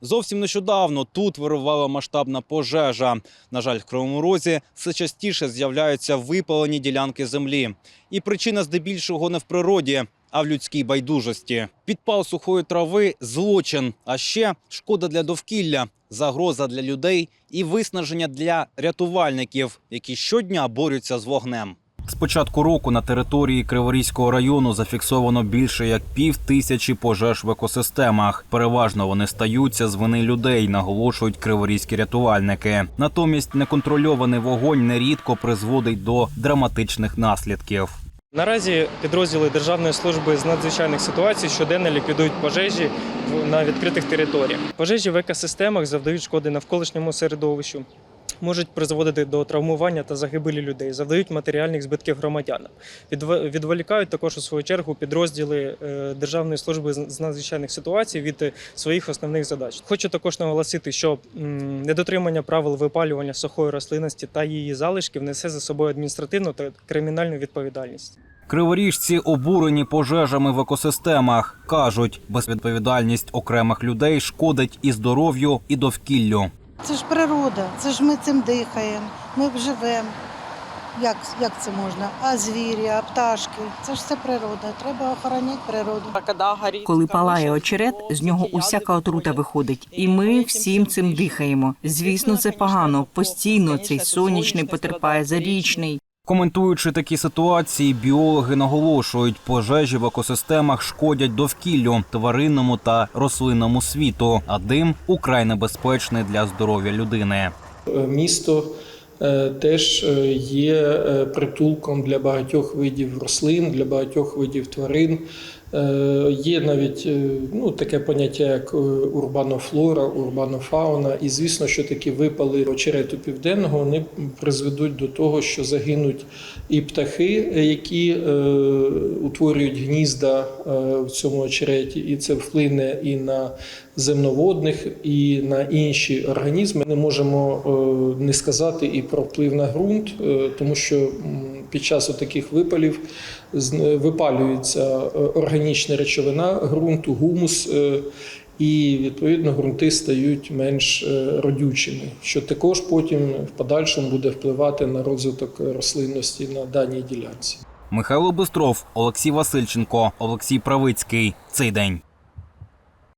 Зовсім нещодавно тут вирувала масштабна пожежа. На жаль, в Кривому Розі все частіше з'являються випалені ділянки землі. І причина здебільшого не в природі, а в людській байдужості. Підпал сухої трави злочин, а ще шкода для довкілля, загроза для людей і виснаження для рятувальників, які щодня борються з вогнем. З початку року на території Криворізького району зафіксовано більше як пів тисячі пожеж в екосистемах. Переважно вони стаються з вини людей, наголошують криворізькі рятувальники. Натомість неконтрольований вогонь нерідко призводить до драматичних наслідків. Наразі підрозділи Державної служби з надзвичайних ситуацій щоденно ліквідують пожежі на відкритих територіях. Пожежі в екосистемах завдають шкоди навколишньому середовищу, можуть призводити до травмування та загибелі людей, завдають матеріальних збитків громадянам. Відв- Відволікають також у свою чергу підрозділи е, Державної служби з з надзвичайних ситуацій від е, своїх основних задач. Хочу також наголосити, що недотримання правил випалювання сухої рослинності та її залишків несе за собою адміністративну та кримінальну відповідальність. Криворіжці обурені пожежами в екосистемах. кажуть, безвідповідальність окремих людей шкодить і здоров'ю, і довкіллю. Це ж природа, це ж ми цим дихаємо, ми живемо. Як, як це можна? А звірі, а пташки. Це ж все природа. Треба охороняти природу. Коли палає очерет, з нього усяка отрута виходить, і ми всім цим дихаємо. Звісно, це погано. Постійно цей сонячний потерпає зарічний. Коментуючи такі ситуації, біологи наголошують, пожежі в екосистемах шкодять довкіллю, тваринному та рослинному світу, а дим украй небезпечний для здоров'я людини. Е, Місто е, теж е, є притулком для багатьох видів рослин, для багатьох видів тварин. Е, Є навіть е, ну, таке поняття, як е, урбанофлора, урбанофауна. І звісно, що такі випали очерету південного вони призведуть до того, що загинуть і птахи, які е, утворюють гнізда в цьому очереті, і це вплине і на земноводних, і на інші організми. Не можемо не сказати і про вплив на ґрунт, тому що під час таких випалів випалюється е, органічна речовина ґрунту, гумус. е, І відповідно ґрунти стають менш е, родючими, що також потім в подальшому буде впливати на розвиток рослинності на даній ділянці. Михайло Бистров, Олексій Васильченко, Олексій Правицький. Цей день.